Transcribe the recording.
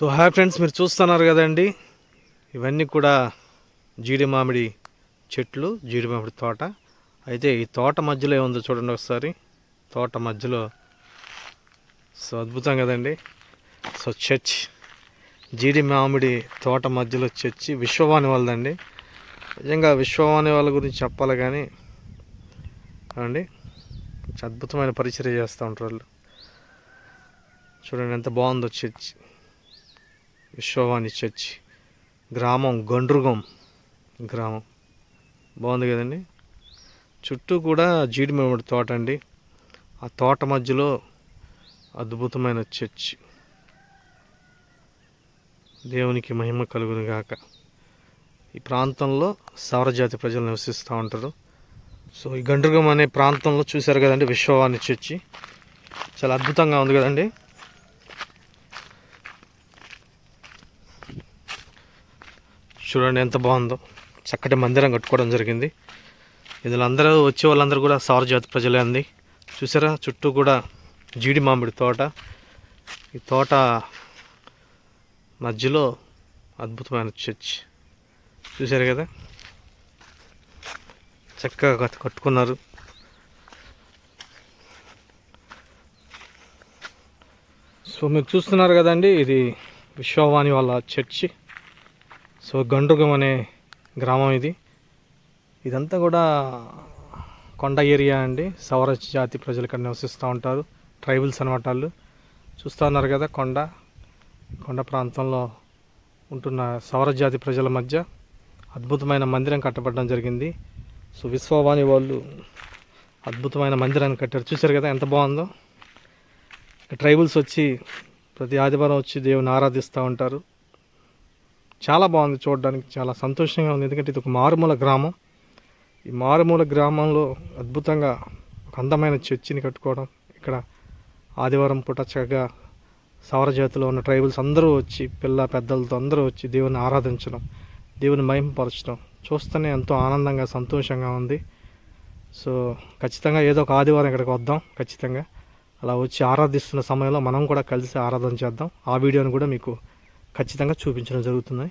So hi friends మీరు చూస్తున్నారు కదండి. ఇవన్నీ కూడా జీడి మామిడి చెట్లు జీడి మామిడి తోట. అయితే ఈ తోట మధ్యలో ఏముందో చూడండి ఒకసారి. తోట మధ్యలో సో అద్భుతం కదండి. సో చర్చ్ జీడి మామిడి తోట మధ్యలో చర్చి విశ్వవాణి వాళ్ళదండి. నిజంగా విశ్వవాణి వాళ్ళ గురించి చెప్పాలి కానీ అండి అద్భుతమైన పరిచయం చేస్తూ ఉంటారు వాళ్ళు. చూడండి ఎంత బాగుందో చర్చ్. విశ్వవాణి చర్చ్. గ్రామం గండ్రుగం గ్రామం. బాగుంది కదండి? చుట్టూ కూడా జీడిమిడి తోట అండి. ఆ తోట మధ్యలో అద్భుతమైన చర్చ్. దేవునికి మహిమ కలుగును గాక. ఈ ప్రాంతంలో సౌరజాతి ప్రజలు నివసిస్తూ ఉంటారు. సో ఈ గండ్రుగం అనే ప్రాంతంలో చూశారు కదండి విశ్వవాణి చర్చి. చాలా అద్భుతంగా ఉంది కదండి? చూడండి ఎంత బాగుందో. చక్కటి మందిరం కట్టుకోవడం జరిగింది. ఇందులో అందరూ వచ్చే వాళ్ళందరూ కూడా సౌరజాతి ప్రజలే అంది చూసారా? చుట్టూ కూడా జీడి మామిడి తోట. ఈ తోట మధ్యలో అద్భుతమైన చర్చ్. చూశారు కదా? చక్కగా కట్టుకున్నారు. సో మీరు చూస్తున్నారు కదండి ఇది విశ్వవాణి వాళ్ళ చర్చి. సో గండ్రుగం అనే గ్రామం ఇది. ఇదంతా కూడా కొండ ఏరియా అండి. సవర జాతి ప్రజలు ఇక్కడ నివసిస్తూ ఉంటారు. ట్రైబల్స్ అనమాట వాళ్ళు. చూస్తూ ఉన్నారు కదా కొండ. కొండ ప్రాంతంలో ఉంటున్న సవర జాతి ప్రజల మధ్య అద్భుతమైన మందిరం కట్టబడడం జరిగింది. సో విశ్వవాణి వాళ్ళు అద్భుతమైన మందిరాన్ని కట్టారు. చూశారు కదా ఎంత బాగుందో. ట్రైబల్స్ వచ్చి ప్రతి ఆదివారం వచ్చి దేవుని ఆరాధిస్తూ ఉంటారు. చాలా బాగుంది చూడడానికి చాలా సంతోషంగా ఉంది. ఎందుకంటే ఇది ఒక మారుమూల గ్రామం. ఈ మారుమూల గ్రామంలో అద్భుతంగా ఒక అందమైన చర్చిని కట్టుకోవడం ఇక్కడ ఆదివారం పూట చక్కగా సౌరజాతిలో ఉన్న ట్రైబల్స్ అందరూ వచ్చి పిల్ల పెద్దలతో అందరూ వచ్చి దేవుని ఆరాధించడం దేవుని మహిమపరచడం చూస్తేనే ఎంతో ఆనందంగా సంతోషంగా ఉంది. సో ఖచ్చితంగా ఏదో ఒక ఆదివారం ఇక్కడికి వద్దాం ఖచ్చితంగా. అలా వచ్చి ఆరాధిస్తున్న సమయంలో మనం కూడా కలిసి ఆరాధన చేద్దాం. ఆ వీడియోని కూడా మీకు 같이 당가 추빈처럼 저러고 듣나요?